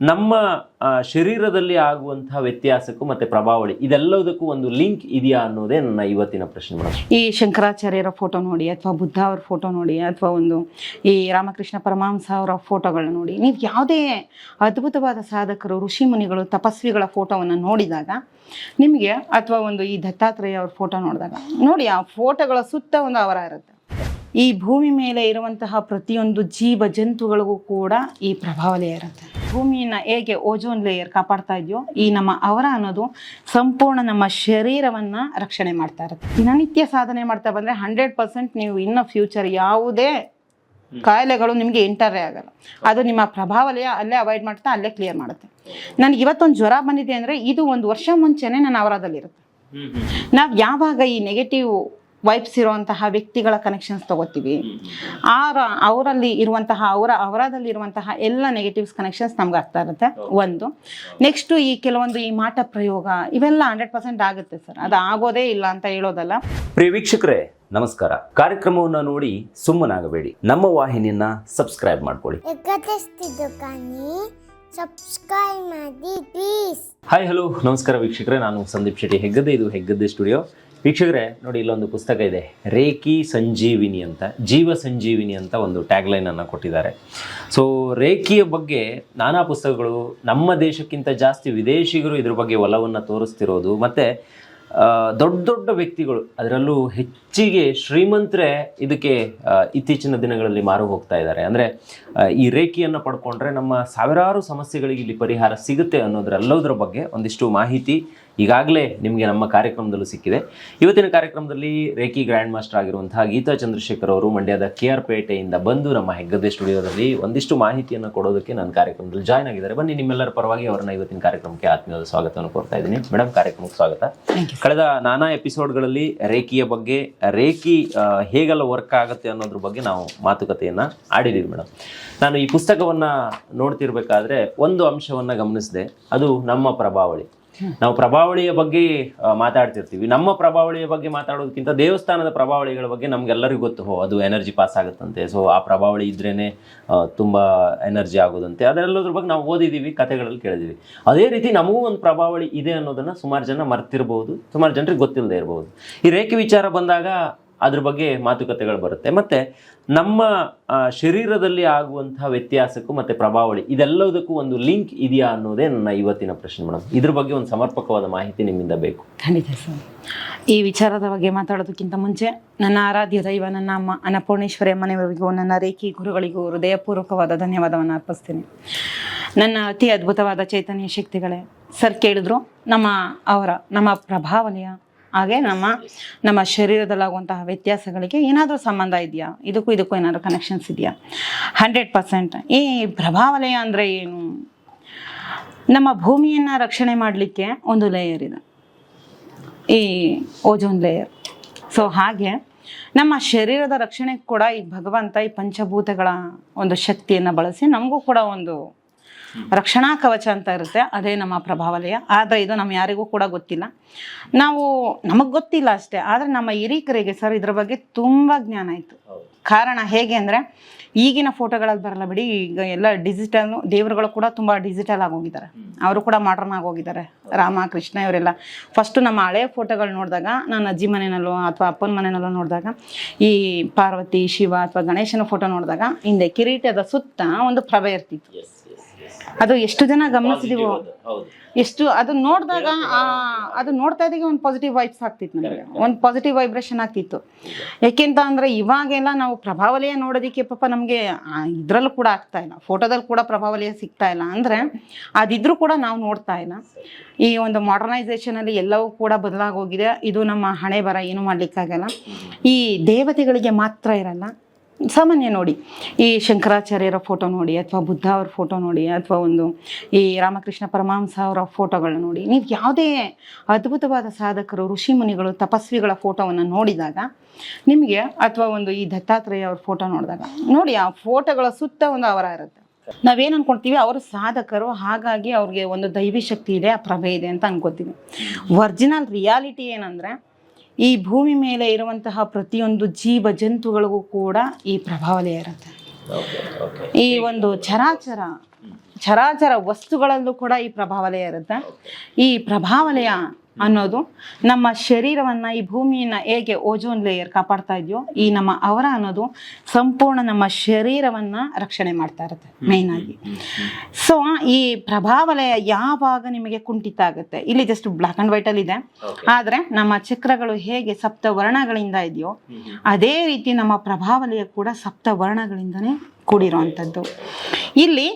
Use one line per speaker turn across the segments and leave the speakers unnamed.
ನಮ್ಮ ಶರೀರದಲ್ಲಿ ಆಗುವಂತಹ ವ್ಯತ್ಯಾಸಕ್ಕೂ ಮತ್ತೆ ಪ್ರಭಾವಳಿ, ಇದೆಲ್ಲದಕ್ಕೂ ಒಂದು ಲಿಂಕ್ ಇದೆಯಾ ಅನ್ನೋದೇ ನನ್ನ ಇವತ್ತಿನ ಪ್ರಶ್ನೆ
ಈ ಶಂಕರಾಚಾರ್ಯರ ಫೋಟೋ ನೋಡಿ, ಅಥವಾ ಬುದ್ಧ ಅವ್ರ ಫೋಟೋ ನೋಡಿ, ಅಥವಾ ಒಂದು ಈ ರಾಮಕೃಷ್ಣ ಪರಮಹಂಸ ಅವರ ಫೋಟೋಗಳನ್ನ ನೋಡಿ, ನೀವು ಯಾವುದೇ ಅದ್ಭುತವಾದ ಸಾಧಕರು ಋಷಿ ಮುನಿಗಳು ತಪಸ್ವಿಗಳ ಫೋಟೋವನ್ನು ನೋಡಿದಾಗ, ನಿಮಗೆ ಅಥವಾ ಒಂದು ಈ ದತ್ತಾತ್ರೇಯ ಅವ್ರ ಫೋಟೋ ನೋಡಿದಾಗ, ನೋಡಿ ಆ ಫೋಟೋಗಳ ಸುತ್ತ ಒಂದು ಅವರ ಇರುತ್ತೆ. ಈ ಭೂಮಿ ಮೇಲೆ ಇರುವಂತಹ ಪ್ರತಿಯೊಂದು ಜೀವ ಜಂತುಗಳಿಗೂ ಕೂಡ ಈ ಪ್ರಭಾವಲೇ ಇರುತ್ತೆ. ಭೂಮಿಯನ್ನ ಹೇಗೆ ಓಜೋನ್ ಲೇಯರ್ ಕಾಪಾಡ್ತಾ ಇದೆಯೋ ಈ ನಮ್ಮ ಅವರ ಅನ್ನೋದು ಸಂಪೂರ್ಣ ನಮ್ಮ ಶರೀರವನ್ನ ರಕ್ಷಣೆ ಮಾಡ್ತಾ ಇರುತ್ತೆ. ದಿನನಿತ್ಯ ಸಾಧನೆ ಮಾಡ್ತಾ ಬಂದ್ರೆ ಹಂಡ್ರೆಡ್ ಪರ್ಸೆಂಟ್ ನೀವು ಇನ್ನ ಫ್ಯೂಚರ್ ಯಾವುದೇ ಕಾಯಿಲೆಗಳು ನಿಮಗೆ ಎಂಟರೇ ಆಗಲ್ಲ. ಅದು ನಿಮ್ಮ ಪ್ರಭಾವಲಯ ಅಲ್ಲೇ ಅವಾಯ್ಡ್ ಮಾಡ್ತಾ ಅಲ್ಲೇ ಕ್ಲಿಯರ್ ಮಾಡುತ್ತೆ. ನನಗೆ ಇವತ್ತೊಂದು ಜ್ವರ ಬಂದಿದೆ ಅಂದ್ರೆ ಇದು ಒಂದು ವರ್ಷ ಮುಂಚೆನೇ ನನ್ನ ಅವರದಲ್ಲಿರುತ್ತೆ ನಾವು ಯಾವಾಗ ಈ ನೆಗೆಟಿವ್ ವೈಬ್ಸ್ ಇರುವಂತಹ ವ್ಯಕ್ತಿಗಳ ಕನೆಕ್ಷನ್ಸ್ ತಗೋತೀವಿ. ಆರ ಅವರಲ್ಲಿ ಇರುವಂತಹ ಅವರ ಅವರದಲ್ಲಿ ಇರುವಂತಹ ಎಲ್ಲ ನೆಗೆಟಿವ್ಸ್ ಕನೆಕ್ಷನ್ಸ್ ನಮ್ಗೆ ಆಗ್ತಾ ಇರುತ್ತೆ. ಒಂದು. ನೆಕ್ಸ್ಟ್ ಈ ಕೆಲವೊಂದು ಈ ಮಾಟ ಪ್ರಯೋಗ ಇವೆಲ್ಲ ಹಂಡ್ರೆಡ್ ಪರ್ಸೆಂಟ್ ಆಗುತ್ತೆ ಸರ್. ಅದು ಆಗೋದೇ ಇಲ್ಲ ಅಂತ ಹೇಳೋದಲ್ಲ.
ಪ್ರಿಯ ವೀಕ್ಷಕರೇ ನಮಸ್ಕಾರ. ಕಾರ್ಯಕ್ರಮವನ್ನು ನೋಡಿ ಸುಮ್ಮನಾಗಬೇಡಿ. ನಮ್ಮ ವಾಹಿನಿಯನ್ನ ಸಬ್ಸ್ಕ್ರೈಬ್ ಮಾಡ್ಕೊಳ್ಳಿ.
ಸಬ್ಸ್ಕ್ರೈಬ್ ಮಾಡಿ ಪ್ಲೀಸ್
ಹಾಯ್ ಹಲೋ ನಮಸ್ಕಾರ ವೀಕ್ಷಕರೇ. ನಾನು ಸಂದೀಪ್ ಶೆಟ್ಟಿ ಹೆಗ್ಗದ್ದೆ ಇದು ಹೆಗ್ಗದ್ದೆ ಸ್ಟುಡಿಯೋ ವೀಕ್ಷಕರೇ, ನೋಡಿ, ಇಲ್ಲೊಂದು ಪುಸ್ತಕ ಇದೆ. ರೇಖಿ ಸಂಜೀವಿನಿ ಅಂತ, ಜೀವ ಸಂಜೀವಿನಿ ಅಂತ ಒಂದು ಟ್ಯಾಗ್ಲೈನನ್ನು ಕೊಟ್ಟಿದ್ದಾರೆ. ಸೊ ರೇಖಿಯ ಬಗ್ಗೆ ನಾನಾ ಪುಸ್ತಕಗಳು, ನಮ್ಮ ದೇಶಕ್ಕಿಂತ ಜಾಸ್ತಿ ವಿದೇಶಿಗರು ಇದ್ರ ಬಗ್ಗೆ ಒಲವನ್ನು ತೋರಿಸ್ತಿರೋದು, ಮತ್ತು ದೊಡ್ಡ ದೊಡ್ಡ ವ್ಯಕ್ತಿಗಳು, ಅದರಲ್ಲೂ ಹೆಚ್ಚಿಗೆ ಶ್ರೀಮಂತರೇ ಇದಕ್ಕೆ ಇತ್ತೀಚಿನ ದಿನಗಳಲ್ಲಿ ಮಾರು ಹೋಗ್ತಾ ಇದ್ದಾರೆ. ಅಂದರೆ ಈ ರೇಖಿಯನ್ನು ಪಡ್ಕೊಂಡ್ರೆ ನಮ್ಮ ಸಾವಿರಾರು ಸಮಸ್ಯೆಗಳಿಗೆ ಇಲ್ಲಿ ಪರಿಹಾರ ಸಿಗುತ್ತೆ ಅನ್ನೋದ್ರೆಲ್ಲದರ ಬಗ್ಗೆ ಒಂದಿಷ್ಟು ಮಾಹಿತಿ ಈಗಾಗಲೇ ನಿಮಗೆ ನಮ್ಮ ಕಾರ್ಯಕ್ರಮದಲ್ಲೂ ಸಿಕ್ಕಿದೆ. ಇವತ್ತಿನ ಕಾರ್ಯಕ್ರಮದಲ್ಲಿ ರೇಖಿ ಗ್ರ್ಯಾಂಡ್ ಮಾಸ್ಟರ್ ಆಗಿರುವಂತಹ ಗೀತಾ ಚಂದ್ರಶೇಖರ್ ಅವರು ಮಂಡ್ಯದ ಕೆ ಆರ್ ಪೇಟೆಯಿಂದ ಬಂದು ನಮ್ಮ ಹೆಗ್ಗದ್ದೆ ಸ್ಟುಡಿಯೋದಲ್ಲಿ ಒಂದಿಷ್ಟು ಮಾಹಿತಿಯನ್ನು ಕೊಡೋದಕ್ಕೆ ನನ್ನ ಕಾರ್ಯಕ್ರಮದಲ್ಲಿ ಜಾಯ್ನ್ ಆಗಿದ್ದಾರೆ. ಬನ್ನಿ ನಿಮ್ಮೆಲ್ಲರ ಪರವಾಗಿ ಅವರನ್ನ ಇವತ್ತಿನ ಕಾರ್ಯಕ್ರಮಕ್ಕೆ ಆತ್ಮೀಯವಾದ ಸ್ವಾಗತವನ್ನು ಕೋರ್ತಾ ಇದ್ದೀನಿ. ಮೇಡಮ್ ಕಾರ್ಯಕ್ರಮಕ್ಕೆ ಸ್ವಾಗತ. ಕಳೆದ ನಾನಾ ಎಪಿಸೋಡ್ಗಳಲ್ಲಿ ರೇಖಿಯ ಬಗ್ಗೆ ರೇಖಿ ಹೇಗೆಲ್ಲ ವರ್ಕ್ ಆಗುತ್ತೆ ಅನ್ನೋದ್ರ ಬಗ್ಗೆ ನಾವು ಮಾತುಕತೆಯನ್ನು ಆಡಿದ್ದೀವಿ ಮೇಡಮ್ ನಾನು ಈ ಪುಸ್ತಕವನ್ನ ನೋಡ್ತಿರ್ಬೇಕಾದ್ರೆ ಒಂದು ಅಂಶವನ್ನ ಗಮನಿಸಿದೆ. ಅದು ನಮ್ಮ ಪ್ರಭಾವಳಿ. ನಾವು ಪ್ರಭಾವಳಿಯ ಬಗ್ಗೆ ಮಾತಾಡ್ತಿರ್ತೀವಿ. ನಮ್ಮ ಪ್ರಭಾವಳಿಯ ಬಗ್ಗೆ ಮಾತಾಡೋದಕ್ಕಿಂತ ದೇವಸ್ಥಾನದ ಪ್ರಭಾವಳಿಗಳ ಬಗ್ಗೆ ನಮ್ಗೆಲ್ಲರಿಗೂ ಗೊತ್ತು. ಹೋ, ಅದು ಎನರ್ಜಿ ಪಾಸ್ ಆಗುತ್ತಂತೆ. ಸೊ, ಆ ಪ್ರಭಾವಳಿ ಇದ್ರೇನೆ ತುಂಬ ಎನರ್ಜಿ ಆಗೋದಂತೆ. ಅದೆಲ್ಲದ್ರ ಬಗ್ಗೆ ನಾವು ಓದಿದ್ದೀವಿ ಕಥೆಗಳಲ್ಲಿ ಕೇಳಿದೀವಿ. ಅದೇ ರೀತಿ ನಮಗೂ ಒಂದು ಪ್ರಭಾವಳಿ ಇದೆ ಅನ್ನೋದನ್ನ ಸುಮಾರು ಜನ ಮರ್ತಿರ್ಬೋದು. ಸುಮಾರು ಜನರಿಗೆ ಗೊತ್ತಿಲ್ಲದೆ ಇರಬಹುದು ಈ ರೇಖೆ ವಿಚಾರ ಬಂದಾಗ ಅದ್ರ ಬಗ್ಗೆ ಮಾತುಕತೆಗಳು ಬರುತ್ತೆ. ಮತ್ತೆ ನಮ್ಮ ಶರೀರದಲ್ಲಿ ಆಗುವಂತಹ ವ್ಯತ್ಯಾಸಕ್ಕೂ ಮತ್ತೆ ಪ್ರಭಾವಳಿ, ಇದೆಲ್ಲದಕ್ಕೂ ಒಂದು ಲಿಂಕ್ ಇದೆಯಾ ಅನ್ನೋದೇ ನನ್ನ ಇವತ್ತಿನ ಪ್ರಶ್ನೆ ಮೇಡಮ್ ಇದ್ರ ಬಗ್ಗೆ ಒಂದು ಸಮರ್ಪಕವಾದ ಮಾಹಿತಿ ನಿಮ್ಮಿಂದ ಬೇಕು.
ಖಂಡಿತ ಸರ್. ಈ ವಿಚಾರದ ಬಗ್ಗೆ ಮಾತಾಡೋದಕ್ಕಿಂತ ಮುಂಚೆ ನನ್ನ ಆರಾಧ್ಯ ದೈವ, ನನ್ನ ಅಮ್ಮ, ಅನ್ನಪೂರ್ಣೇಶ್ವರಿ ಅಮ್ಮನವರಿಗೂ, ನನ್ನ ರೇಖಿ ಗುರುಗಳಿಗೂ ಹೃದಯಪೂರ್ವಕವಾದ ಧನ್ಯವಾದವನ್ನು ಅರ್ಪಿಸ್ತೇನೆ. ನನ್ನ ಅತಿ ಅದ್ಭುತವಾದ ಚೈತನ್ಯ ಶಕ್ತಿಗಳೇ, ಸರ್ ಕೇಳಿದ್ರು, ನಮ್ಮ ಅವರ, ನಮ್ಮ ಪ್ರಭಾವನೆಯ ಹಾಗೆ ನಮ್ಮ ನಮ್ಮ ಶರೀರದಲ್ಲಾಗುವಂತಹ ವ್ಯತ್ಯಾಸಗಳಿಗೆ ಏನಾದರೂ ಸಂಬಂಧ ಇದೆಯಾ? ಇದಕ್ಕೂ ಇದಕ್ಕೂ ಏನಾದರೂ ಕನೆಕ್ಷನ್ಸ್ ಇದೆಯಾ? ಹಂಡ್ರೆಡ್ ಪರ್ಸೆಂಟ್ ಈ ಪ್ರಭಾವಲಯ ಅಂದರೆ ಏನು? ನಮ್ಮ ಭೂಮಿಯನ್ನು ರಕ್ಷಣೆ ಮಾಡಲಿಕ್ಕೆ ಒಂದು ಲೇಯರ್ ಇದೆ. ಈ ಓಜೋನ್ ಲೇಯರ್ ಸೊ ಹಾಗೆ ನಮ್ಮ ಶರೀರದ ರಕ್ಷಣೆಗೆ ಕೂಡ ಈ ಭಗವಂತ ಈ ಪಂಚಭೂತಗಳ ಒಂದು ಶಕ್ತಿಯನ್ನು ಬಳಸಿ ನಮಗೂ ಕೂಡ ಒಂದು ರಕ್ಷಣಾ ಕವಚ ಅಂತ ಇರುತ್ತೆ. ಅದೇ ನಮ್ಮ ಪ್ರಭಾವಲಯ. ಆದರೆ ಇದು ನಮ್ಮ ಯಾರಿಗೂ ಕೂಡ ಗೊತ್ತಿಲ್ಲ. ನಾವು ನಮಗೆ ಗೊತ್ತಿಲ್ಲ ಅಷ್ಟೇ. ಆದರೆ ನಮ್ಮ ಹಿರೀಕರಿಗೆ ಸರ್ ಇದ್ರ ಬಗ್ಗೆ ತುಂಬ ಜ್ಞಾನ ಇತ್ತು. ಕಾರಣ ಹೇಗೆ ಅಂದರೆ, ಈಗಿನ ಫೋಟೋಗಳಲ್ಲಿ ಬರಲ್ಲ ಬಿಡಿ. ಈಗ ಎಲ್ಲ ಡಿಜಿಟಲ್ ದೇವರುಗಳು ಕೂಡ ತುಂಬ ಡಿಜಿಟಲ್ ಆಗೋಗಿದ್ದಾರೆ ಅವರು ಕೂಡ ಮಾಡ್ರನ್ ಆಗೋಗಿದ್ದಾರೆ ರಾಮ, ಕೃಷ್ಣ ಇವರೆಲ್ಲ. ಫಸ್ಟು ನಮ್ಮ ಹಳೆ ಫೋಟೋಗಳು ನೋಡಿದಾಗ ನಾನು ಅಜ್ಜಿ ಮನೆಯಲ್ಲೋ ಅಥವಾ ಅಪ್ಪನ ಮನೆಯಲ್ಲೋ ನೋಡಿದಾಗ, ಈ ಪಾರ್ವತಿ, ಶಿವ ಅಥವಾ ಗಣೇಶನ ಫೋಟೋ ನೋಡಿದಾಗ, ಹಿಂದೆ ಕಿರೀಟದ ಸುತ್ತ ಒಂದು ಪ್ರಭೆ ಇರ್ತಿತ್ತು. ಅದು ಎಷ್ಟು ಜನ ಗಮನಿಸಿದೀವೋ. ಎಷ್ಟು ಅದು ನೋಡಿದಾಗ ಅದು ನೋಡ್ತಾ ಇದ್ದಾಗ ಒಂದು ಪಾಸಿಟಿವ್ ವೈಬ್ಸ್ ಆಗ್ತಿತ್ತು ನನಗೆ ಒಂದು ಪಾಸಿಟಿವ್ ವೈಬ್ರೇಷನ್ ಆಗ್ತಿತ್ತು. ಯಾಕೆಂತ ಅಂದರೆ ಇವಾಗೆಲ್ಲ ನಾವು ಪ್ರಭಾವಲಯ ನೋಡೋದಕ್ಕೆ ಪಾಪ ನಮಗೆ ಇದರಲ್ಲೂ ಕೂಡ ಆಗ್ತಾ ಇಲ್ಲ. ಫೋಟೋದಲ್ಲಿ ಕೂಡ ಪ್ರಭಾವಲಯ ಸಿಗ್ತಾ ಇಲ್ಲ. ಅಂದರೆ ಅದಿದ್ರೂ ಕೂಡ ನಾವು ನೋಡ್ತಾ ಇಲ್ಲ. ಈ ಒಂದು ಮಾಡರ್ನೈಸೇಷನಲ್ಲಿ ಎಲ್ಲವೂ ಕೂಡ ಬದಲಾಗೋಗಿದೆ. ಇದು ನಮ್ಮ ಹಣೆ ಬರ ಏನು ಮಾಡಲಿಕ್ಕಾಗಲ್ಲ. ಈ ದೇವತೆಗಳಿಗೆ ಮಾತ್ರ ಇರಲ್ಲ. ಸಾಮಾನ್ಯ ನೋಡಿ. ಈ ಶಂಕರಾಚಾರ್ಯರ ಫೋಟೋ ನೋಡಿ ಅಥವಾ ಬುದ್ಧ ಅವ್ರ ಫೋಟೋ ನೋಡಿ ಅಥವಾ ಒಂದು ಈ ರಾಮಕೃಷ್ಣ ಪರಮಹಂಸ ಅವರ ಫೋಟೋಗಳನ್ನ ನೋಡಿ. ನೀವು ಯಾವುದೇ ಅದ್ಭುತವಾದ ಸಾಧಕರು, ಋಷಿ ಮುನಿಗಳು, ತಪಸ್ವಿಗಳ ಫೋಟೋವನ್ನು ನೋಡಿದಾಗ ನಿಮಗೆ ಅಥವಾ ಒಂದು ಈ ದತ್ತಾತ್ರೇಯ ಅವ್ರ ಫೋಟೋ ನೋಡಿದಾಗ ನೋಡಿ ಆ ಫೋಟೋಗಳ ಸುತ್ತ ಒಂದು ಅವರ ಇರುತ್ತೆ. ನಾವೇನು ಅನ್ಕೊಳ್ತೀವಿ ಅವರು ಸಾಧಕರು ಹಾಗಾಗಿ ಅವ್ರಿಗೆ ಒಂದು ದೈವಿ ಶಕ್ತಿ ಇದೆ, ಆ ಪ್ರಭೆ ಇದೆ ಅಂತ ಅನ್ಕೋತೀವಿ. ಒರಿಜಿನಲ್ ರಿಯಾಲಿಟಿ ಏನಂದ್ರೆ ಈ ಭೂಮಿ ಮೇಲೆ ಇರುವಂತಹ ಪ್ರತಿಯೊಂದು ಜೀವ ಜಂತುಗಳಿಗೂ ಕೂಡ ಈ ಪ್ರಭಾವಲಯ ಇರುತ್ತೆ. ಈ ಒಂದು ಚರಾಚರ ಚರಾಚರ ವಸ್ತುಗಳಲ್ಲೂ ಕೂಡ ಈ ಪ್ರಭಾವಲಯ ಇರುತ್ತೆ. ಈ ಪ್ರಭಾವಲಯ ಅನ್ನೋದು. ನಮ್ಮ ಶರೀರವನ್ನ ಈ ಭೂಮಿಯನ್ನ ಹೇಗೆ ಓಜೋನ್ ಲೇಯರ್ ಕಾಪಾಡ್ತಾ ಇದೆಯೋ ಈ ನಮ್ಮ ಅವರ ಅನ್ನೋದು ಸಂಪೂರ್ಣ ನಮ್ಮ ಶರೀರವನ್ನ ರಕ್ಷಣೆ ಮಾಡ್ತಾ ಇರುತ್ತೆ ಮೇನ್ ಆಗಿ. ಸೊ ಈ ಪ್ರಭಾವಲಯ ಯಾವಾಗ ನಿಮಗೆ ಕುಂಠಿತ ಆಗುತ್ತೆ ಇಲ್ಲಿ ಜಸ್ಟ್ ಬ್ಲಾಕ್ ಅಂಡ್ ವೈಟ್ ಅಲ್ಲಿ ಇದೆ. ಆದ್ರೆ ನಮ್ಮ ಚಕ್ರಗಳು ಹೇಗೆ ಸಪ್ತ ವರ್ಣಗಳಿಂದ ಇದೆಯೋ ಅದೇ ರೀತಿ ನಮ್ಮ ಪ್ರಭಾವಲಯ ಕೂಡ ಸಪ್ತ ವರ್ಣಗಳಿಂದನೇ ಕೂಡಿರುವಂಥದ್ದು. ಇಲ್ಲಿ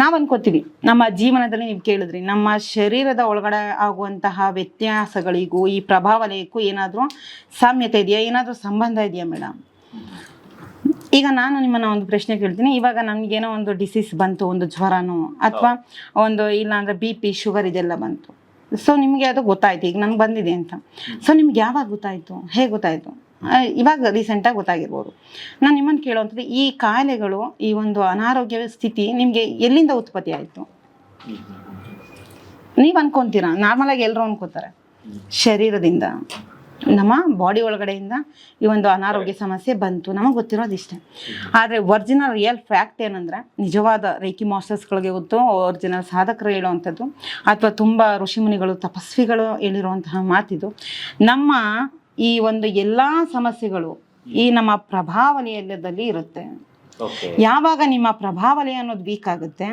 ನಾವು ಅನ್ಕೋತೀವಿ ನಮ್ಮ ಜೀವನದಲ್ಲಿ ನೀವು ಕೇಳಿದ್ರಿ ನಮ್ಮ ಶರೀರದ ಒಳಗಡೆ ಆಗುವಂತಹ ವ್ಯತ್ಯಾಸಗಳಿಗೂ ಈ ಪ್ರಭಾವಲಯಕ್ಕೂ ಏನಾದರೂ ಸಾಮ್ಯತೆ ಇದೆಯಾ? ಏನಾದರೂ ಸಂಬಂಧ ಇದೆಯಾ ಮೇಡಮ್ ಈಗ ನಾನು ನಿಮ್ಮನ್ನ ಒಂದು ಪ್ರಶ್ನೆ ಕೇಳ್ತೀನಿ. ಇವಾಗ ನಮಗೇನೋ ಒಂದು ಡಿಸೀಸ್ ಬಂತು ಒಂದು ಜ್ವರನೋ ಅಥವಾ ಒಂದು ಇಲ್ಲ ಅಂದ್ರೆ ಬಿ ಪಿ ಶುಗರ್ ಇದೆಲ್ಲ ಬಂತು. ಸೊ ನಿಮಗೆ ಅದು ಗೊತ್ತಾಯ್ತು ಈಗ ನನಗೆ ಬಂದಿದೆ ಅಂತ. ಸೊ ನಿಮ್ಗೆ ಯಾವಾಗ ಗೊತ್ತಾಯ್ತು? ಹೇಗೆ ಗೊತ್ತಾಯ್ತು? ಇವಾಗ ರೀಸೆಂಟಾಗಿ ಗೊತ್ತಾಗಿರ್ಬೋದು. ನಾನು ನಿಮ್ಮನ್ನು ಕೇಳುವಂಥದ್ದು ಈ ಕಾಯಿಲೆಗಳು ಈ ಒಂದು ಅನಾರೋಗ್ಯ ಸ್ಥಿತಿ ನಿಮಗೆ ಎಲ್ಲಿಂದ ಉತ್ಪತ್ತಿ ಆಯಿತು? ನೀವು ಅನ್ಕೊಂತೀರಾ? ನಾರ್ಮಲಾಗಿ ಎಲ್ಲರೂ ಅನ್ಕೋತಾರೆ. ಶರೀರದಿಂದ. ನಮ್ಮ ಬಾಡಿ ಒಳಗಡೆಯಿಂದ ಈ ಒಂದು ಅನಾರೋಗ್ಯ ಸಮಸ್ಯೆ ಬಂತು. ನಮಗೆ ಗೊತ್ತಿರೋದು ಇಷ್ಟೇ ಆದರೆ ಒರಿಜಿನಲ್ ರಿಯಲ್ ಫ್ಯಾಕ್ಟ್ ಏನಂದ್ರೆ ನಿಜವಾದ ರೇಕಿ ಮಾಸ್ಟರ್ಸ್ಗಳಿಗೆ ಗೊತ್ತು ಒರಿಜಿನಲ್ ಸಾಧಕರು ಹೇಳುವಂಥದ್ದು ಅಥವಾ ತುಂಬ ಋಷಿಮುನಿಗಳು ತಪಸ್ವಿಗಳು ಹೇಳಿರುವಂತಹ ಮಾತಿದು ನಮ್ಮ ಈ ಒಂದು ಎಲ್ಲ ಸಮಸ್ಯೆಗಳು ಈ ನಮ್ಮ ಪ್ರಭಾವಲಯದಲ್ಲಿ ಇರುತ್ತೆ. ಯಾವಾಗ ನಿಮ್ಮ ಪ್ರಭಾವಲಯ ಅನ್ನೋದು ವೀಕ್ ಆಗುತ್ತೆ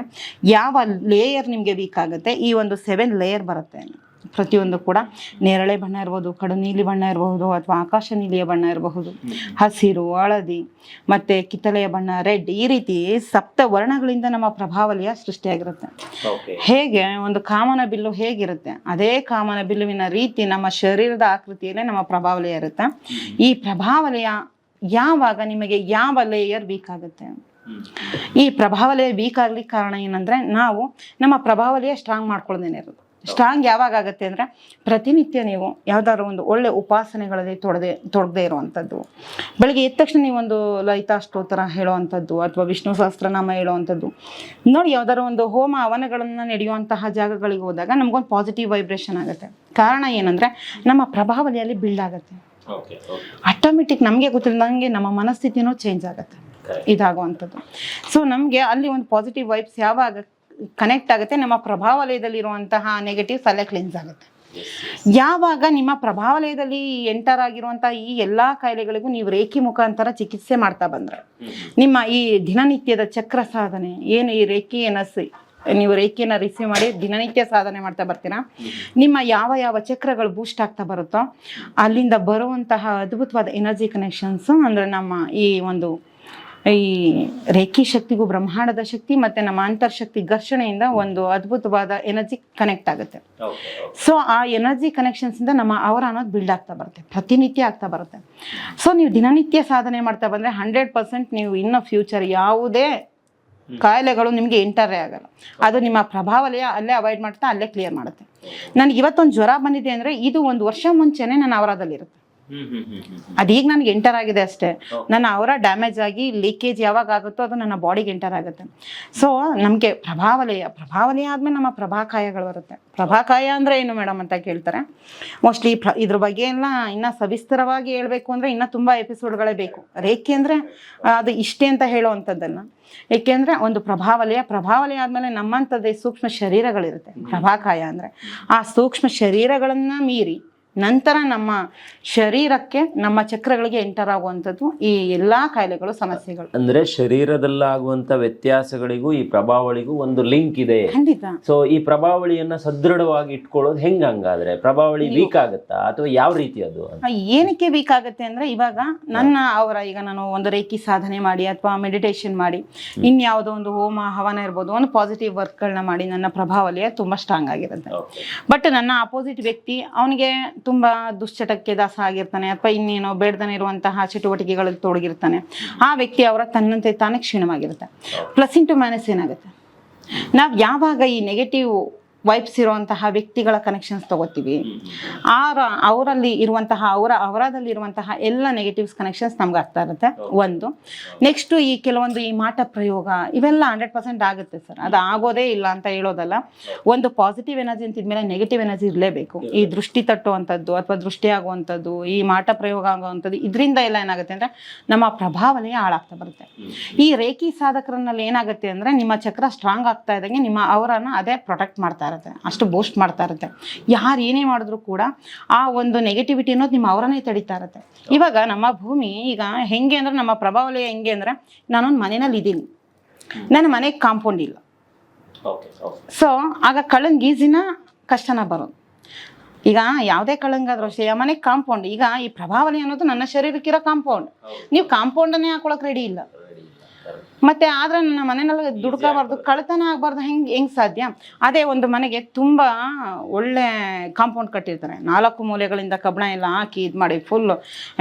ಯಾವ ಲೇಯರ್ ನಿಮಗೆ ವೀಕ್ ಆಗುತ್ತೆ ಈ ಒಂದು ಸೆವೆನ್ ಲೇಯರ್ ಬರುತ್ತೆ. ಪ್ರತಿಯೊಂದು ಕೂಡ ನೇರಳೆ ಬಣ್ಣ ಇರ್ಬೋದು ಕಡು ನೀಲಿ ಬಣ್ಣ ಇರಬಹುದು ಅಥವಾ ಆಕಾಶ ನೀಲಿಯ ಬಣ್ಣ ಇರಬಹುದು. ಹಸಿರು ಹಳದಿ ಮತ್ತೆ ಕಿತ್ತಳೆಯ ಬಣ್ಣ ರೆಡ್ ಈ ರೀತಿ ಸಪ್ತ ವರ್ಣಗಳಿಂದ ನಮ್ಮ ಪ್ರಭಾವಲಯ ಸೃಷ್ಟಿಯಾಗಿರುತ್ತೆ. ಹೇಗೆ ಒಂದು ಕಾಮನ ಬಿಲ್ಲು ಹೇಗಿರುತ್ತೆ? ಅದೇ ಕಾಮನ ಬಿಲ್ಲುವಿನ ರೀತಿ ನಮ್ಮ ಶರೀರದ ಆಕೃತಿಯಲ್ಲೇ ನಮ್ಮ ಪ್ರಭಾವಲಯ ಇರುತ್ತೆ. ಈ ಪ್ರಭಾವಲಯ ಯಾವಾಗ ನಿಮಗೆ ಯಾವ ಲೇಯರ್ ವೀಕ್ ಆಗುತ್ತೆ ಈ ಪ್ರಭಾವಲಯ ವೀಕ್ ಆಗ್ಲಿಕ್ಕೆ ಕಾರಣ ಏನಂದ್ರೆ ನಾವು ನಮ್ಮ ಪ್ರಭಾವಲಯ ಸ್ಟ್ರಾಂಗ್ ಮಾಡ್ಕೊಳ್ಳೋದೇನೆ ಇರೋದು ಸ್ಟ್ರಾಂಗ್ ಯಾವಾಗ ಆಗುತ್ತೆ ಅಂದ್ರೆ ಪ್ರತಿನಿತ್ಯ ನೀವು ಯಾವ್ದಾದ್ರು ಒಂದು ಒಳ್ಳೆ ಉಪಾಸನೆಗಳಲ್ಲಿ ತೊಡದೆ ತೊಡಗದೆ ಇರುವಂಥದ್ದು. ಬೆಳಿಗ್ಗೆ ಎದ್ದ ತಕ್ಷಣ ನೀವೊಂದು ಲಲಿತಾ ಸ್ತೋತ್ರ ಹೇಳುವಂಥದ್ದು ಅಥವಾ ವಿಷ್ಣು ಸಹಸ್ರನಾಮ ಹೇಳುವಂಥದ್ದು. ನೋಡಿ ಯಾವ್ದಾದ್ರು ಒಂದು ಹೋಮ ಹವನಗಳನ್ನು ನಡೆಯುವಂತಹ ಜಾಗಗಳಿಗೆ ಹೋದಾಗ ನಮಗೊಂದು ಪಾಸಿಟಿವ್ ವೈಬ್ರೇಷನ್ ಆಗುತ್ತೆ. ಕಾರಣ ಏನಂದ್ರೆ ನಮ್ಮ ಪ್ರಭಾವಲಿಯಲ್ಲಿ ಬಿಲ್ಡ್ ಆಗುತ್ತೆ. ಆಟೋಮೆಟಿಕ್ ನಮಗೆ ಗೊತ್ತಿಲ್ಲದಂಗೆ ನಮ್ಮ ಮನಸ್ಥಿತಿನೂ ಚೇಂಜ್ ಆಗುತ್ತೆ. ಇದಾಗುವಂಥದ್ದು. ಸೊ ನಮಗೆ ಅಲ್ಲಿ ಒಂದು ಪಾಸಿಟಿವ್ ವೈಬ್ಸ್ ಯಾವಾಗ ಕನೆಕ್ಟ್ ಆಗುತ್ತೆ ನಮ್ಮ ಪ್ರಭಾವಲಯದಲ್ಲಿರುವಂತಹ ನೆಗೆಟಿವ್ಸ್ ಅಲ್ಲೇ ಕ್ಲಿನ್ಸ್ ಆಗುತ್ತೆ. ಯಾವಾಗ ನಿಮ್ಮ ಪ್ರಭಾವಲಯದಲ್ಲಿ ಎಂಟರ್ ಆಗಿರುವಂತಹ ಈ ಎಲ್ಲಾ ಕಾಯಿಲೆಗಳಿಗೂ ನೀವು ರೇಖಿ ಮುಖಾಂತರ ಚಿಕಿತ್ಸೆ ಮಾಡ್ತಾ ಬಂದ್ರೆ ನಿಮ್ಮ ಈ ದಿನನಿತ್ಯದ ಚಕ್ರ ಸಾಧನೆ ಏನು ಈ ರೇಖೆಯನ್ನು ನೀವು ರೇಖೆಯನ್ನು ರಿಸೀವ್ ಮಾಡಿ ದಿನನಿತ್ಯ ಸಾಧನೆ ಮಾಡ್ತಾ ಬರ್ತೀರಾ? ನಿಮ್ಮ ಯಾವ ಯಾವ ಚಕ್ರಗಳು ಬೂಸ್ಟ್ ಆಗ್ತಾ ಬರುತ್ತೋ ಅಲ್ಲಿಂದ ಬರುವಂತಹ ಅದ್ಭುತವಾದ ಎನರ್ಜಿ ಕನೆಕ್ಷನ್ಸ್ ಅಂದರೆ ನಮ್ಮ ಈ ಒಂದು ಈ ರೇಖಿ ಶಕ್ತಿಗೂ ಬ್ರಹ್ಮಾಂಡದ ಶಕ್ತಿ ಮತ್ತೆ ನಮ್ಮ ಅಂತರ್ಶಕ್ತಿ ಘರ್ಷಣೆಯಿಂದ ಒಂದು ಅದ್ಭುತವಾದ ಎನರ್ಜಿ ಕನೆಕ್ಟ್ ಆಗುತ್ತೆ. ಸೊ ಆ ಎನರ್ಜಿ ಕನೆಕ್ಷನ್ಸ್ ಇಂದ ನಮ್ಮ ಅವರ ಅನ್ನೋದು ಬಿಲ್ಡ್ ಆಗ್ತಾ ಬರುತ್ತೆ. ಪ್ರತಿನಿತ್ಯ ಆಗ್ತಾ ಬರುತ್ತೆ. ಸೊ ನೀವು ದಿನನಿತ್ಯ ಸಾಧನೆ ಮಾಡ್ತಾ ಬಂದ್ರೆ ಹಂಡ್ರೆಡ್ ಪರ್ಸೆಂಟ್ ನೀವು ಇನ್ನು ಫ್ಯೂಚರ್ ಯಾವುದೇ ಕಾಯಿಲೆಗಳು ನಿಮಗೆ ಎಂಟರೇ ಆಗಲ್ಲ. ಅದು ನಿಮ್ಮ ಪ್ರಭಾವಲಯ ಅಲ್ಲೇ ಅವಾಯ್ಡ್ ಮಾಡ್ತಾ ಅಲ್ಲೇ ಕ್ಲಿಯರ್ ಮಾಡುತ್ತೆ. ನನಗೆ ಇವತ್ತೊಂದು ಜ್ವರ ಬಂದಿದೆ ಅಂದ್ರೆ ಇದು ಒಂದು ವರ್ಷ ಮುಂಚೆನೆ ನನ್ನ ಅವರದಲ್ಲಿರುತ್ತೆ ಅದೀಗ ನನಗೆ ಎಂಟರ್ ಆಗಿದೆ ಅಷ್ಟೇ. ನನ್ನ ಅವರ ಡ್ಯಾಮೇಜ್ ಆಗಿ ಲೀಕೇಜ್ ಯಾವಾಗ ಆಗುತ್ತೋ ಅದು ನನ್ನ ಬಾಡಿಗೆ ಎಂಟರ್ ಆಗುತ್ತೆ. ಸೊ ನಮಗೆ ಪ್ರಭಾವಲಯ ಪ್ರಭಾವಲಯ ಆದ್ಮೇಲೆ ನಮ್ಮ ಪ್ರಭಾಕಾಯಗಳು ಬರುತ್ತೆ. ಪ್ರಭಾಕಾಯ ಅಂದ್ರೆ ಏನು ಮೇಡಮ್ ಅಂತ ಕೇಳ್ತಾರೆ? ಮೋಸ್ಟ್ಲಿ ಪ್ರ ಇದ್ರ ಬಗ್ಗೆ ಎಲ್ಲ ಇನ್ನ ಸವಿಸ್ತರವಾಗಿ ಹೇಳ್ಬೇಕು ಅಂದ್ರೆ ಇನ್ನ ತುಂಬಾ ಎಪಿಸೋಡ್ಗಳೇ ಬೇಕು. ರೇಖೆ ಅಂದ್ರೆ ಅದು ಇಷ್ಟೇ ಅಂತ ಹೇಳುವಂಥದ್ದಲ್ಲ ಏಕೆಂದ್ರೆ ಒಂದು ಪ್ರಭಾವಲಯ ಪ್ರಭಾವಲಯ ಆದ್ಮೇಲೆ ನಮ್ಮಂಥದ್ದೇ ಸೂಕ್ಷ್ಮ ಶರೀರಗಳಿರುತ್ತೆ. ಪ್ರಭಾಕಾಯ ಅಂದ್ರೆ ಆ ಸೂಕ್ಷ್ಮ ಶರೀರಗಳನ್ನ ಮೀರಿ ನಂತರ ನಮ್ಮ ಶರೀರಕ್ಕೆ ನಮ್ಮ ಚಕ್ರಗಳಿಗೆ ಎಂಟರ್ ಆಗುವಂಥದ್ದು ಈ ಎಲ್ಲ ಕಾಯಿಲೆಗಳು ಸಮಸ್ಯೆಗಳು.
ಅಂದ್ರೆ ಶರೀರದಲ್ಲಾಗುವಂತ ವ್ಯತ್ಯಾಸಗಳಿಗೂ ಈ ಪ್ರಭಾವಳಿಗೂ ಒಂದು ಲಿಂಕ್ ಇದೆ.
ಖಂಡಿತ.
ಸೊ ಈ ಪ್ರಭಾವಳಿಯನ್ನ ಸದೃಢವಾಗಿ ಇಟ್ಕೊಳ್ಳೋದು ಹೆಂಗ ಹಂಗಾದ್ರೆ? ಪ್ರಭಾವಳಿ ವೀಕ್ ಆಗುತ್ತಾ? ಅಥವಾ ಯಾವ ರೀತಿ ಅದು
ಏನಕ್ಕೆ ವೀಕ್ ಆಗುತ್ತೆ ಅಂದ್ರೆ ಇವಾಗ ನನ್ನ ಅವರ ಈಗ ನಾನು ಒಂದು ರೇಖಿ ಸಾಧನೆ ಮಾಡಿ ಅಥವಾ ಮೆಡಿಟೇಷನ್ ಮಾಡಿ ಇನ್ಯಾವುದೋ ಒಂದು ಹೋಮ ಹವನ ಇರ್ಬೋದು ಒಂದು ಪಾಸಿಟಿವ್ ವರ್ಕ್ಗಳನ್ನ ಮಾಡಿ ನನ್ನ ಪ್ರಭಾವಳಿಯ ತುಂಬಾ ಸ್ಟ್ರಾಂಗ್ ಆಗಿರುತ್ತೆ. ಬಟ್ ನನ್ನ ಅಪೋಸಿಟ್ ವ್ಯಕ್ತಿ ಅವನಿಗೆ ತುಂಬಾ ದುಶ್ಚಟಕ್ಕೆ ದಾಸ ಆಗಿರ್ತಾನೆ ಅಥವಾ ಇನ್ನೇನೋ ಬೇಡದನೇ ಇರುವಂತಹ ಚಟುವಟಿಕೆಗಳಲ್ಲಿ ತೊಡಗಿರ್ತಾನೆ. ಆ ವ್ಯಕ್ತಿ ಅವರ ತನ್ನಂತೆ ತಾನೇ ಕ್ಷೀಣವಾಗಿರುತ್ತೆ. ಪ್ಲಸ್ ಇಂಟು ಮೈನಸ್ ಏನಾಗುತ್ತೆ? ನಾವು ಯಾವಾಗ ಈ ನೆಗೆಟಿವ್ ವೈಬ್ಸ್ ಇರುವಂತಹ ವ್ಯಕ್ತಿಗಳ ಕನೆಕ್ಷನ್ಸ್ ತಗೋತೀವಿ. ಆರ ಅವರಲ್ಲಿ ಇರುವಂತಹ ಅವರ ಅವರದಲ್ಲಿ ಇರುವಂತಹ ಎಲ್ಲ ನೆಗೆಟಿವ್ಸ್ ಕನೆಕ್ಷನ್ಸ್ ನಮ್ಗೆ ಆಗ್ತಾ ಇರುತ್ತೆ. ಒಂದು. ನೆಕ್ಸ್ಟ್ ಈ ಕೆಲವೊಂದು ಈ ಮಾಟ ಪ್ರಯೋಗ ಇವೆಲ್ಲ ಹಂಡ್ರೆಡ್ ಪರ್ಸೆಂಟ್ ಆಗುತ್ತೆ ಸರ್. ಅದು ಆಗೋದೇ ಇಲ್ಲ ಅಂತ ಹೇಳೋದಲ್ಲ. ಒಂದು ಪಾಸಿಟಿವ್ ಎನರ್ಜಿ ಅಂತಿದ್ಮೇಲೆ ನೆಗೆಟಿವ್ ಎನರ್ಜಿ ಇರಲೇಬೇಕು. ಈ ದೃಷ್ಟಿ ತಟ್ಟುವಂಥದ್ದು ಅಥವಾ ದೃಷ್ಟಿ ಆಗುವಂಥದ್ದು ಈ ಮಾಟ ಪ್ರಯೋಗ ಆಗುವಂಥದ್ದು ಇದರಿಂದ ಎಲ್ಲ ಏನಾಗುತ್ತೆ ಅಂದರೆ ನಮ್ಮ ಪ್ರಭಾವನೆ ಹಾಳಾಗ್ತಾ ಬರುತ್ತೆ. ಈ ರೇಖಿ ಸಾಧಕರನ್ನಲ್ಲಿ ಏನಾಗುತ್ತೆ ಅಂದರೆ ನಿಮ್ಮ ಚಕ್ರ ಸ್ಟ್ರಾಂಗ್ ಆಗ್ತಾ ಇದ್ದಂಗೆ ನಿಮ್ಮ ಅವರನ್ನು ಅದೇ ಪ್ರೊಟೆಕ್ಟ್ ಮಾಡ್ತಾ ಇರುತ್ತೆ ಅಷ್ಟು ಬೂಸ್ಟ್ ಮಾಡ್ತಾ ಇರುತ್ತೆ ಯಾರು ಏನೇ ಮಾಡಿದ್ರು ಕೂಡ ಆ ಒಂದು ನೆಗೆಟಿವಿಟಿ ಅನ್ನೋದು ನಿಮ್ಮ ಅವರನ್ನೇ ತಡೀತಾ ಇರುತ್ತೆ ಇವಾಗ ನಮ್ಮ ಭೂಮಿ ಈಗ ಹೆಂಗೆ ಅಂದರೆ ನಮ್ಮ ಪ್ರಭಾವಲಯ ಹೆಂಗೆ ಅಂದರೆ ನಾನೊಂದು ಮನೆಯಲ್ಲಿ ಇದ್ದೀನಿ. ನನ್ನ ಮನೆಗೆ ಕಾಂಪೌಂಡ್ ಇಲ್ಲ. ಸೊ ಆಗ ಕಳ್ಳಂಗೀಸಿನ ಕಷ್ಟನ ಬರೋದು. ಈಗ ಯಾವುದೇ ಕಳಂಗಾದ್ರೂ ಅಷ್ಟೇ ಆ ಮನೆಗೆ ಕಾಂಪೌಂಡ್ ಈಗ ಈ ಪ್ರಭಾವನೆ ಅನ್ನೋದು ನನ್ನ ಶರೀರಕ್ಕಿರೋ ಕಾಂಪೌಂಡ್ ನೀವು ಕಾಂಪೌಂಡನ್ನೇ ಹಾಕೊಳಕ್ ರೆಡಿ ಇಲ್ಲ. ಮತ್ತೆ ಆದ್ರೆ ನನ್ನ ಮನೆಯಲ್ಲಿ ದುಡ್ಕೋಬಾರ್ದು ಕಳ್ತನ ಆಗ್ಬಾರ್ದು ಹೆಂಗ್ ಹೆಂಗ್ ಸಾಧ್ಯ? ಅದೇ ಒಂದು ಮನೆಗೆ ತುಂಬಾ ಒಳ್ಳೆ ಕಾಂಪೌಂಡ್ ಕಟ್ಟಿರ್ತಾರೆ. ನಾಲ್ಕು ಮೂಲೆಗಳಿಂದ ಕಬ್ಬಣ ಎಲ್ಲ ಹಾಕಿ ಇದು ಮಾಡಿ ಫುಲ್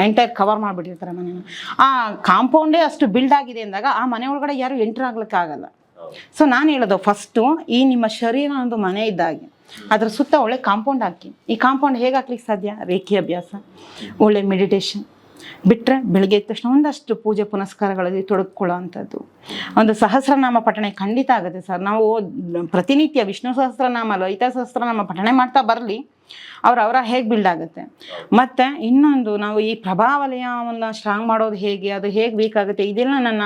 ಎಂಟೈರ್ ಕವರ್ ಮಾಡಿಬಿಟ್ಟಿರ್ತಾರೆ ಮನೇನ. ಆ ಕಾಂಪೌಂಡೇ ಅಷ್ಟು ಬಿಲ್ಡ್ ಆಗಿದೆ ಅಂದಾಗ ಆ ಮನೆ ಒಳಗಡೆ ಯಾರು ಎಂಟರ್ ಆಗ್ಲಿಕ್ಕೆ ಆಗಲ್ಲ. ಸೊ ನಾನು ಹೇಳೋದು ಫಸ್ಟು ಈ ನಿಮ್ಮ ಶರೀರ ಒಂದು ಮನೆ ಇದ್ದಾಗೆ ಅದ್ರ ಸುತ್ತ ಒಳ್ಳೆ ಕಾಂಪೌಂಡ್ ಹಾಕಿ. ಈ ಕಾಂಪೌಂಡ್ ಹೇಗೆ ಹಾಕ್ಲಿಕ್ಕೆ ಸಾಧ್ಯ? ರೇಖಿ ಅಭ್ಯಾಸ ಒಳ್ಳೆ ಮೆಡಿಟೇಷನ್ ಬಿಟ್ಟರೆ ಬೆಳಗ್ಗೆ ಎದ್ದ ತಕ್ಷಣ ಒಂದಷ್ಟು ಪೂಜೆ ಪುನಸ್ಕಾರಗಳಲ್ಲಿ ತೊಡಗಿಕೊಳ್ಳೋ ಒಂದು ಸಹಸ್ರನಾಮ ಪಠಣೆ ಖಂಡಿತ ಆಗುತ್ತೆ ಸರ್. ನಾವು ಪ್ರತಿನಿತ್ಯ ವಿಷ್ಣು ಸಹಸ್ರನಾಮ, ಲಲಿತಾ ಸಹಸ್ರನಾಮ ಪಠಣೆ ಮಾಡ್ತಾ ಬರಲಿ. ಅವ್ರ ಅವರ ಹೇಗೆ ಬಿಲ್ಡ್ ಆಗುತ್ತೆ? ಮತ್ತು ಇನ್ನೊಂದು ನಾವು ಈ ಪ್ರಭಾವಲಯವನ್ನು ಸ್ಟ್ರಾಂಗ್ ಮಾಡೋದು ಹೇಗೆ ಅದು ಹೇಗೆ ವೀಕ್ ಆಗುತ್ತೆ ಇದೆಲ್ಲ ನನ್ನ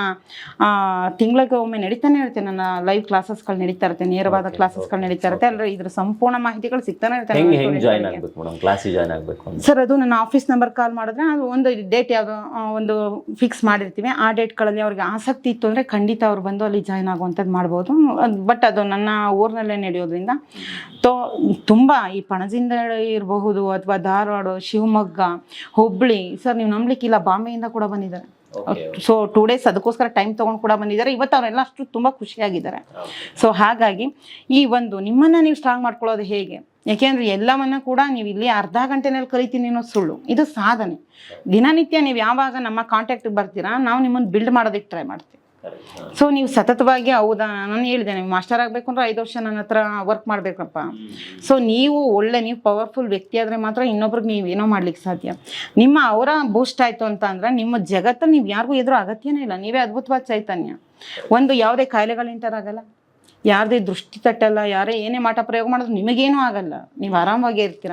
ತಿಂಗಳಿಗೆ ಒಮ್ಮೆ ನಡೀತಾನೆ ಇರುತ್ತೆ ನನ್ನ ಲೈವ್ ಕ್ಲಾಸಸ್ಗಳು ನಡೀತಾ ಇರುತ್ತೆ ನೇರವಾದ ಕ್ಲಾಸಸ್ಗಳು ನಡೀತಾ ಇರುತ್ತೆ ಅಲ್ಲದೆ ಇದ್ರ ಸಂಪೂರ್ಣ ಮಾಹಿತಿಗಳು ಸಿಗ್ತಾನೆ ಇರುತ್ತೆ ಸರ್ ಅದು ನನ್ನ ಆಫೀಸ್ ನಂಬರ್ ಕಾಲ್ ಮಾಡಿದ್ರೆ ಅದು ಒಂದು ಡೇಟ್ ಯಾವುದೋ ಒಂದು ಫಿಕ್ಸ್ ಮಾಡಿರ್ತೀವಿ. ಆ ಡೇಟ್ಗಳಲ್ಲಿ ಅವ್ರಿಗೆ ಆಸಕ್ತಿ ಇತ್ತು ಅಂದರೆ ಖಂಡಿತ ಅವ್ರು ಬಂದು ಅಲ್ಲಿ ಜಾಯ್ನ್ ಆಗುವಂಥದ್ದು ಮಾಡ್ಬೋದು. ಬಟ್ ಅದು ನನ್ನ ಊರಿನಲ್ಲೇ ನಡೆಯೋದ್ರಿಂದ. ತೋ ತುಂಬ ಈ ಪಣಜಿಂದ ಇರಬಹುದು ಅಥವಾ ಧಾರವಾಡ ಶಿವಮೊಗ್ಗ ಹುಬ್ಳಿ. ಸರ್ ನೀವು ನಂಬಲಿಕ್ಕಿಲ್ಲ ಬಾಂಬೆಯಿಂದ ಕೂಡ ಬಂದಿದ್ದಾರೆ. ಸೊ ಟೂ ಡೇಸ್ ಅದಕ್ಕೋಸ್ಕರ ಟೈಮ್ ತಗೊಂಡು ಕೂಡ ಬಂದಿದ್ದಾರೆ. ಇವತ್ತು ಅವರೆಲ್ಲ ಅಷ್ಟು ತುಂಬ ಖುಷಿಯಾಗಿದ್ದಾರೆ. ಸೊ ಹಾಗಾಗಿ ಈ ಒಂದು ನಿಮ್ಮನ್ನು ನೀವು ಸ್ಟ್ರಾಂಗ್ ಮಾಡ್ಕೊಳ್ಳೋದು ಹೇಗೆ? ಯಾಕೆಂದ್ರೆ ಎಲ್ಲವನ್ನ ಕೂಡ ನೀವು ಇಲ್ಲಿ ಅರ್ಧ ಗಂಟೆನಲ್ಲಿ ಕಲಿತೀನಿ ಅನ್ನೋದು ಸುಳ್ಳು. ಇದು ಸಾಧನೆ. ದಿನನಿತ್ಯ ನೀವು ಯಾವಾಗ ನಮ್ಮ ಕಾಂಟ್ಯಾಕ್ಟ್ ಬರ್ತೀರಾ ನಾವು ನಿಮ್ಮನ್ನು ಬಿಲ್ಡ್ ಮಾಡೋದಕ್ಕೆ ಟ್ರೈ ಮಾಡ್ತೀವಿ. ಸೊ ನೀವು ಸತತವಾಗಿ ಹೌದಾ ನಾನು ಹೇಳಿದೆ ನೀವು ಮಾಸ್ಟರ್ ಆಗಬೇಕು ಅಂದ್ರೆ ಐದು ವರ್ಷ ನನ್ನ ಹತ್ರ ವರ್ಕ್ ಮಾಡಬೇಕಪ್ಪ. ಸೊ ನೀವು ಒಳ್ಳೆ ನೀವು ಪವರ್ಫುಲ್ ವ್ಯಕ್ತಿ ಆದರೆ ಮಾತ್ರ ಇನ್ನೊಬ್ರಿಗೆ ನೀವು ಏನೋ ಮಾಡ್ಲಿಕ್ಕೆ ಸಾಧ್ಯ. ನಿಮ್ಮ ಅವರ ಬೂಸ್ಟ್ ಆಯಿತು ಅಂತ ಅಂದ್ರೆ ನಿಮ್ಮ ಜಗತ್ತ ನೀವು ಯಾರಿಗೂ ಎದುರು ಅಗತ್ಯನೇ ಇಲ್ಲ. ನೀವೇ ಅದ್ಭುತವಾದ ಚೈತನ್ಯ. ಒಂದು ಯಾವುದೇ ಕಾಯಿಲೆಗಳು ಎಂಟರಾಗಲ್ಲ ಯಾರದೇ ದೃಷ್ಟಿ ತಟ್ಟಲ್ಲ, ಯಾರೇ ಏನೇ ಮಾಟ ಪ್ರಯೋಗ ಮಾಡಿದ್ರು ನಿಮಗೇನೂ ಆಗಲ್ಲ. ನೀವು ಆರಾಮಾಗೇ ಇರ್ತೀರ.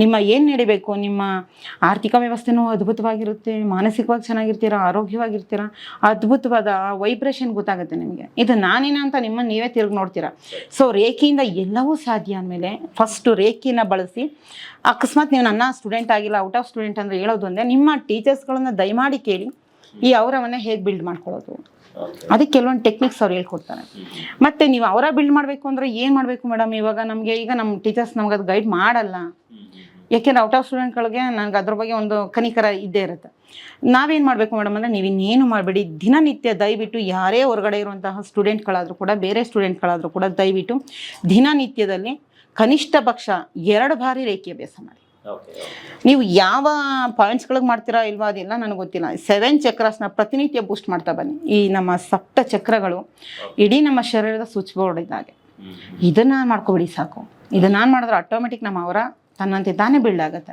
ನಿಮ್ಮ ಏನು ನಡಿಬೇಕು? ನಿಮ್ಮ ಆರ್ಥಿಕ ವ್ಯವಸ್ಥೆನೂ ಅದ್ಭುತವಾಗಿರುತ್ತೆ, ಮಾನಸಿಕವಾಗಿ ಚೆನ್ನಾಗಿರ್ತೀರ, ಆರೋಗ್ಯವಾಗಿರ್ತೀರ, ಅದ್ಭುತವಾದ ವೈಬ್ರೇಷನ್ ಗೊತ್ತಾಗುತ್ತೆ ನಿಮಗೆ. ಇದು ನಾನೇನ ಅಂತ ನಿಮ್ಮನ್ನು ನೀವೇ ತಿರುಗಿ ನೋಡ್ತೀರಾ. ಸೊ ರೇಖೆಯಿಂದ ಎಲ್ಲವೂ ಸಾಧ್ಯ ಅಂದಮೇಲೆ ಫಸ್ಟು ರೇಖೆನ ಬಳಸಿ, ಅಕಸ್ಮಾತ್ ನೀವು ನನ್ನ ಸ್ಟೂಡೆಂಟ್ ಆಗಿಲ್ಲ ಔಟ್ ಆಫ್ ಸ್ಟೂಡೆಂಟ್ ಅಂದರೆ ಹೇಳೋದು ಅಂದರೆ ನಿಮ್ಮ ಟೀಚರ್ಸ್ಗಳನ್ನು ದಯಮಾಡಿ ಕೇಳಿ ಈ ಅವರವನ್ನು ಹೇಗೆ ಬಿಲ್ಡ್ ಮಾಡ್ಕೊಳ್ಳೋದು. ಅದಕ್ಕೆ ಕೆಲವೊಂದು ಟೆಕ್ನಿಕ್ಸ್ ಅವ್ರು ಹೇಳ್ಕೊಡ್ತಾರೆ. ಮತ್ತೆ ನೀವು ಅವರ ಬಿಲ್ಡ್ ಮಾಡಬೇಕು ಅಂದ್ರೆ ಏನು ಮಾಡಬೇಕು ಮೇಡಮ್ ಇವಾಗ ನಮಗೆ ಈಗ ನಮ್ಮ ಟೀಚರ್ಸ್ ನಮ್ಗೆ ಅದು ಗೈಡ್ ಮಾಡಲ್ಲ. ಯಾಕೆಂದ್ರೆ ಔಟ್ ಆಫ್ ಸ್ಟೂಡೆಂಟ್ಗಳಿಗೆ ನನಗೆ ಅದ್ರ ಬಗ್ಗೆ ಒಂದು ಕನಿಕರ ಇದ್ದೇ ಇರುತ್ತೆ. ನಾವೇನು ಮಾಡಬೇಕು ಮೇಡಮ್ ಅಂದರೆ ನೀವು ಇನ್ನೇನು ಮಾಡಬೇಡಿ. ದಿನನಿತ್ಯ ದಯವಿಟ್ಟು ಯಾರೇ ಹೊರಗಡೆ ಇರುವಂತಹ ಸ್ಟೂಡೆಂಟ್ಗಳಾದರೂ ಕೂಡ ಬೇರೆ ಸ್ಟೂಡೆಂಟ್ಗಳಾದರೂ ಕೂಡ ದಯವಿಟ್ಟು ದಿನನಿತ್ಯದಲ್ಲಿ ಕನಿಷ್ಠ ಪಕ್ಷ ಎರಡು ಬಾರಿ ರೇಖಿ ಅಭ್ಯಾಸ ಮಾಡಿ. ನೀವು ಯಾವ ಪಾಯಿಂಟ್ಸ್ಗಳಿಗೆ ಮಾಡ್ತೀರಾ ಇಲ್ವಾ ಅದೆಲ್ಲ ನನಗೆ ಗೊತ್ತಿಲ್ಲ. ಸೆವೆನ್ ಚಕ್ರಸ್ನ ಪ್ರತಿನಿತ್ಯ ಬೂಸ್ಟ್ ಮಾಡ್ತಾ ಬನ್ನಿ. ಈ ನಮ್ಮ ಸಪ್ತ ಚಕ್ರಗಳು ಇಡೀ ನಮ್ಮ ಶರೀರದ ಸ್ವಿಚ್ ಬೋರ್ಡ್ ಇದ್ದಾಗೆ ಇದನ್ನ ಮಾಡ್ಕೊಬಿಡಿ ಸಾಕು. ಇದನ್ನ ನಾನು ಮಾಡಿದ್ರೆ ಆಟೋಮೆಟಿಕ್ ನಮ್ಮ ಅವರ ತನ್ನಂತೆ ತಾನೇ ಬಿಲ್ಡ್ ಆಗುತ್ತೆ.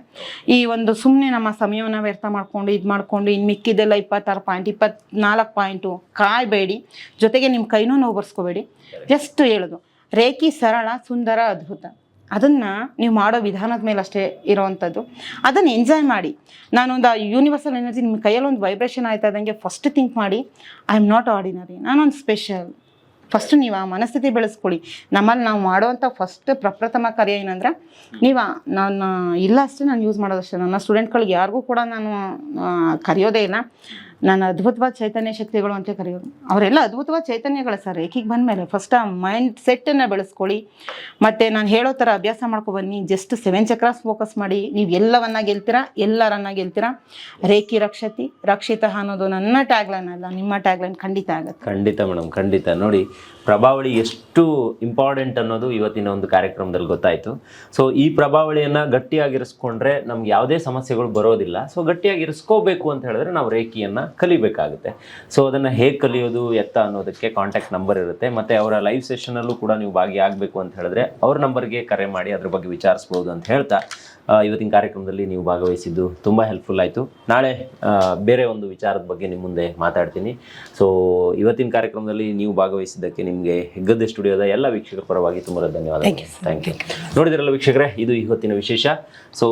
ಈ ಒಂದು ಸುಮ್ಮನೆ ನಮ್ಮ ಸಮಯವನ್ನು ವ್ಯರ್ಥ ಮಾಡಿಕೊಂಡು ಇದು ಮಾಡಿಕೊಂಡು ಇನ್ನು ಮಿಕ್ಕಿದೆಲ್ಲ ಇಪ್ಪತ್ತಾರು ಪಾಯಿಂಟ್ ಇಪ್ಪತ್ನಾಲ್ಕು ಪಾಯಿಂಟು ಕಾಯಬೇಡಿ. ಜೊತೆಗೆ ನಿಮ್ಮ ಕೈನೂ ನೋವು ಬರ್ಸ್ಕೋಬೇಡಿ. ಜಸ್ಟ್ ಹೇಳೋದು ರೇಖಿ ಸರಳ ಸುಂದರ ಅದ್ಭುತ. ಅದನ್ನು ನೀವು ಮಾಡೋ ವಿಧಾನದ ಮೇಲೆ ಅಷ್ಟೇ ಇರೋವಂಥದ್ದು. ಅದನ್ನು ಎಂಜಾಯ್ ಮಾಡಿ. ನಾನೊಂದು ಯೂನಿವರ್ಸಲ್ ಎನರ್ಜಿ ನಿಮ್ಮ ಕೈಯಲ್ಲಿ ಒಂದು ವೈಬ್ರೇಷನ್ ಆಯ್ತಾ ಇದ್ದಂಗೆ ಫಸ್ಟ್ ಥಿಂಕ್ ಮಾಡಿ ಐ ಆಮ್ ನಾಟ್ ಆರ್ಡಿನರಿ ನಾನೊಂದು ಸ್ಪೆಷಲ್ ಫಸ್ಟ್ ನೀವು ಆ ಮನಸ್ಥಿತಿ ಬೆಳೆಸ್ಕೊಳ್ಳಿ. ನಮ್ಮಲ್ಲಿ ನಾವು ಮಾಡುವಂಥ ಫಸ್ಟ್ ಪ್ರಪ್ರಥಮ ಕಾರ್ಯ ಏನಂದ್ರೆ ನೀವು ನಾನು ಇಲ್ಲ ಅಷ್ಟೇ ನಾನು ಯೂಸ್ ಮಾಡೋದಷ್ಟೇ. ನನ್ನ ಸ್ಟೂಡೆಂಟ್ಗಳಿಗೆ ಯಾರಿಗೂ ಕೂಡ ನಾನು ಆ, ಕರೆಯೋದೇ ಇಲ್ಲ. ನಾನು ಅದ್ಭುತವಾದ ಚೈತನ್ಯ ಶಕ್ತಿಗಳು ಅಂತ ಕರೆಯೋರು. ಅವರೆಲ್ಲ ಅದ್ಭುತವಾದ ಚೈತನ್ಯಗಳು ಸರ್ ಏಕಿಗೆ ಬಂದಮೇಲೆ ಫಸ್ಟ್ ಆ ಮೈಂಡ್ ಸೆಟ್ಟನ್ನು ಬೆಳೆಸ್ಕೊಳ್ಳಿ. ಮತ್ತು ನಾನು ಹೇಳೋ ಥರ ಅಭ್ಯಾಸ ಮಾಡ್ಕೊ ಬನ್ನಿ. ಜಸ್ಟ್ ಸೆವೆನ್ ಚಕ್ರಾಸ್ ಫೋಕಸ್ ಮಾಡಿ. ನೀವು ಎಲ್ಲವನ್ನ ಗೆಲ್ತೀರಾ? ಎಲ್ಲರನ್ನ ಗೆಲ್ತೀರಾ? ರೇಖಿ ರಕ್ಷತಿ, ರಕ್ಷಿತ ಅನ್ನೋದು ನನ್ನ ಟ್ಯಾಗ್ಲೈನ್ ಅಲ್ಲ, ನಿಮ್ಮ ಟ್ಯಾಗ್ಲೈನ್ ಖಂಡಿತ ಆಗುತ್ತೆ.
ಖಂಡಿತ ಮೇಡಮ್ ಖಂಡಿತ. ನೋಡಿ, ಪ್ರಭಾವಳಿ ಎಷ್ಟು ಇಂಪಾರ್ಟೆಂಟ್ ಅನ್ನೋದು ಇವತ್ತಿನ ಒಂದು ಕಾರ್ಯಕ್ರಮದಲ್ಲಿ ಗೊತ್ತಾಯಿತು. ಸೊ ಈ ಪ್ರಭಾವಳಿಯನ್ನು ಗಟ್ಟಿಯಾಗಿರಿಸ್ಕೊಂಡ್ರೆ ನಮ್ಗೆ ಯಾವುದೇ ಸಮಸ್ಯೆಗಳು ಬರೋದಿಲ್ಲ. ಸೊ ಗಟ್ಟಿಯಾಗಿರಿಸ್ಕೋಬೇಕು ಅಂತ ಹೇಳಿದ್ರೆ ನಾವು ರೇಖಿಯನ್ನು ಕಲಿಬೇಕಾಗುತ್ತೆ. ಸೊ ಅದನ್ನು ಹೇಗೆ ಕಲಿಯೋದು, ಎತ್ತ ಅನ್ನೋದಕ್ಕೆ ಕಾಂಟ್ಯಾಕ್ಟ್ ನಂಬರ್ ಇರುತ್ತೆ. ಮತ್ತು ಅವರ ಲೈವ್ ಸೆಷನಲ್ಲೂ ಕೂಡ ನೀವು ಭಾಗಿಯಾಗಬೇಕು ಅಂತ ಹೇಳಿದ್ರೆ ಅವ್ರ ನಂಬರ್ಗೆ ಕರೆ ಮಾಡಿ ಅದ್ರ ಬಗ್ಗೆ ವಿಚಾರಿಸ್ಬೋದು ಅಂತ ಹೇಳ್ತಾ ಇವತ್ತಿನ ಕಾರ್ಯಕ್ರಮದಲ್ಲಿ ನೀವು ಭಾಗವಹಿಸಿದ್ದು ತುಂಬ ಹೆಲ್ಪ್ಫುಲ್ ಆಯಿತು. ನಾಳೆ ಬೇರೆ ಒಂದು ವಿಚಾರದ ಬಗ್ಗೆ ನಿಮ್ಮ ಮುಂದೆ ಮಾತಾಡ್ತೀನಿ. ಸೊ ಇವತ್ತಿನ ಕಾರ್ಯಕ್ರಮದಲ್ಲಿ ನೀವು ಭಾಗವಹಿಸಿದ್ದಕ್ಕೆ ನಿಮಗೆ ಹೆಗ್ಗದ್ದೆ ಸ್ಟುಡಿಯೋದ ಎಲ್ಲ ವೀಕ್ಷಕರ ಪರವಾಗಿ ತುಂಬ ಧನ್ಯವಾದ ಥ್ಯಾಂಕ್ ಯು ನೋಡಿದ್ರಲ್ಲ ವೀಕ್ಷಕರೇ ಇದು ಇವತ್ತಿನ ವಿಶೇಷ. ಸೊ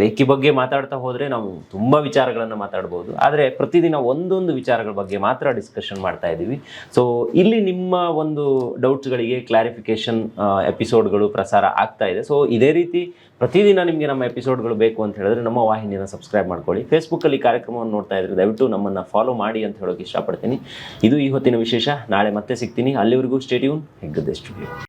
ರೇಖೆ ಬಗ್ಗೆ ಮಾತಾಡ್ತಾ ಹೋದರೆ ನಾವು ತುಂಬ ವಿಚಾರಗಳನ್ನು ಮಾತಾಡ್ಬೋದು. ಆದರೆ ಪ್ರತಿದಿನ ಒಂದೊಂದು ವಿಚಾರಗಳ ಬಗ್ಗೆ ಮಾತ್ರ ಡಿಸ್ಕಷನ್ ಮಾಡ್ತಾ ಇದ್ದೀವಿ. ಸೊ ಇಲ್ಲಿ ನಿಮ್ಮ ಒಂದು ಡೌಟ್ಸ್ಗಳಿಗೆ ಕ್ಲಾರಿಫಿಕೇಶನ್ ಎಪಿಸೋಡ್ಗಳು ಪ್ರಸಾರ ಆಗ್ತಾ ಇದೆ. ಸೊ ಇದೇ ರೀತಿ ಪ್ರತಿದಿನ ನಿಮಗೆ ನಮ್ಮ ಎಪಿಸೋಡ್ಗಳು ಬೇಕು ಅಂತ ಹೇಳಿದ್ರೆ ನಮ್ಮ ವಾಹಿನಿಯನ್ನು ಸಬ್ಸ್ಕ್ರೈಬ್ ಮಾಡ್ಕೊಳ್ಳಿ. ಫೇಸ್ಬುಕ್ಕಲ್ಲಿ ಕಾರ್ಯಕ್ರಮವನ್ನು ನೋಡ್ತಾ ಇದ್ರೆ ದಯವಿಟ್ಟು ನಮ್ಮನ್ನು ಫಾಲೋ ಮಾಡಿ ಅಂತ ಹೇಳೋಕೆ ಇಷ್ಟಪಡ್ತೀನಿ. ಇದು ಈ ಹೊತ್ತಿನ ವಿಶೇಷ. ನಾಳೆ ಮತ್ತೆ ಸಿಗ್ತೀನಿ. ಅಲ್ಲಿವರೆಗೂ ಸ್ಟೇಟ್ಯೂನ್ ಹೆಗ್ಗದ್ದೆ ಸ್ಟುಡಿಯೋ